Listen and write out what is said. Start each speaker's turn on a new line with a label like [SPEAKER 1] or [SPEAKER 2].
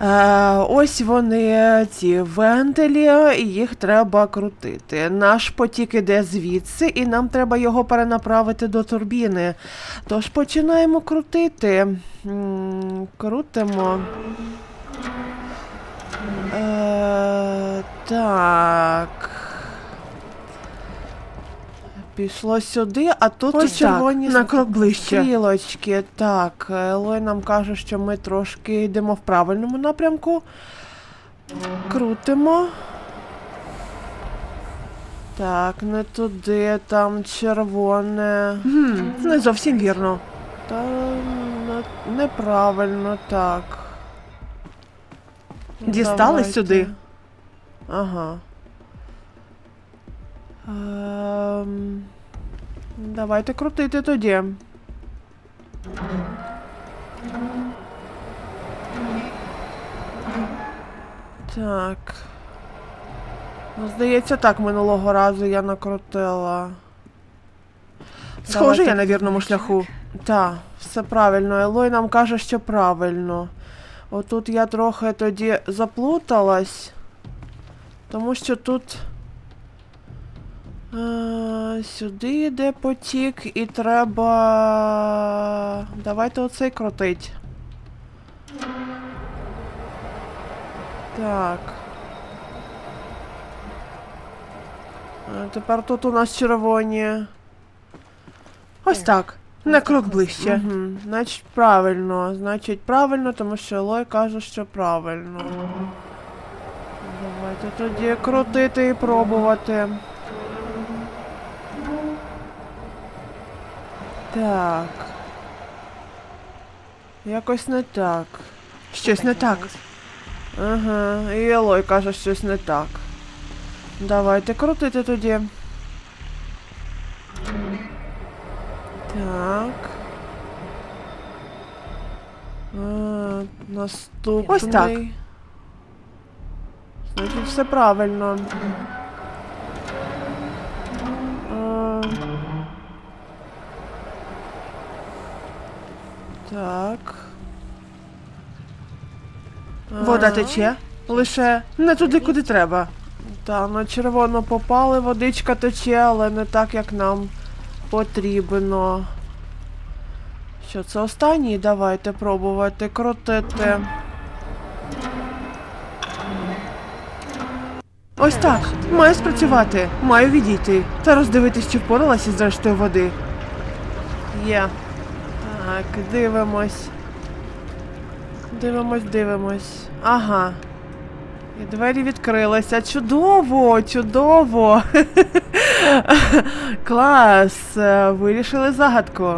[SPEAKER 1] Е, ось вони, ці вентилі, і їх треба крутити. Наш потік іде звідси, і нам треба його перенаправити до турбіни. Тож починаємо крутити. Крутимо. Е, так. Пішло сюди, а тут
[SPEAKER 2] Ось
[SPEAKER 1] червоні
[SPEAKER 2] так, на крок ближче.
[SPEAKER 1] стрілочки. Так, Елой нам каже, що ми трошки йдемо в правильному напрямку. Крутимо. Так, не туди, там червоне.
[SPEAKER 2] Гм, не зовсім вірно.
[SPEAKER 1] Та не- неправильно, так. Ну,
[SPEAKER 2] Дістали
[SPEAKER 1] давайте.
[SPEAKER 2] сюди?
[SPEAKER 1] Ага. Ем, давайте крутити тоді. Так. Ну, здається, так минулого разу я накрутила.
[SPEAKER 2] Схоже, я на вірному шляху.
[SPEAKER 1] так, все правильно. Елой нам каже, що правильно. Отут я трохи тоді заплуталась, тому що тут е, сюди йде потік і треба. Давайте оцей крутить. Так. Е, Тепер тут у нас червоні.
[SPEAKER 2] Ось так. На крок ближче.
[SPEAKER 1] Угу. Значить, правильно. Значить, правильно, тому що Лой каже, що правильно. Давайте тоді крутити і пробувати. Так. Якось не так.
[SPEAKER 2] Щось не так.
[SPEAKER 1] Ага, і Елой каже, щось не так. Давайте крутити тоді. Так. А, наступний.
[SPEAKER 2] Ось так.
[SPEAKER 1] Значить, все правильно. А, так.
[SPEAKER 2] Вода тече. Лише не туди, куди треба.
[SPEAKER 1] Та, на червоно попали, водичка тече, але не так, як нам потрібно. Що, це останній? Давайте пробувати крутити.
[SPEAKER 2] Ось так. Має спрацювати. Маю відійти. Та роздивитись, чи впоралася з рештою води.
[SPEAKER 1] Є. Так, дивимось. Дивимось, дивимось. Ага. І двері відкрилися. Чудово, чудово. Клас. Е, Вирішили загадку.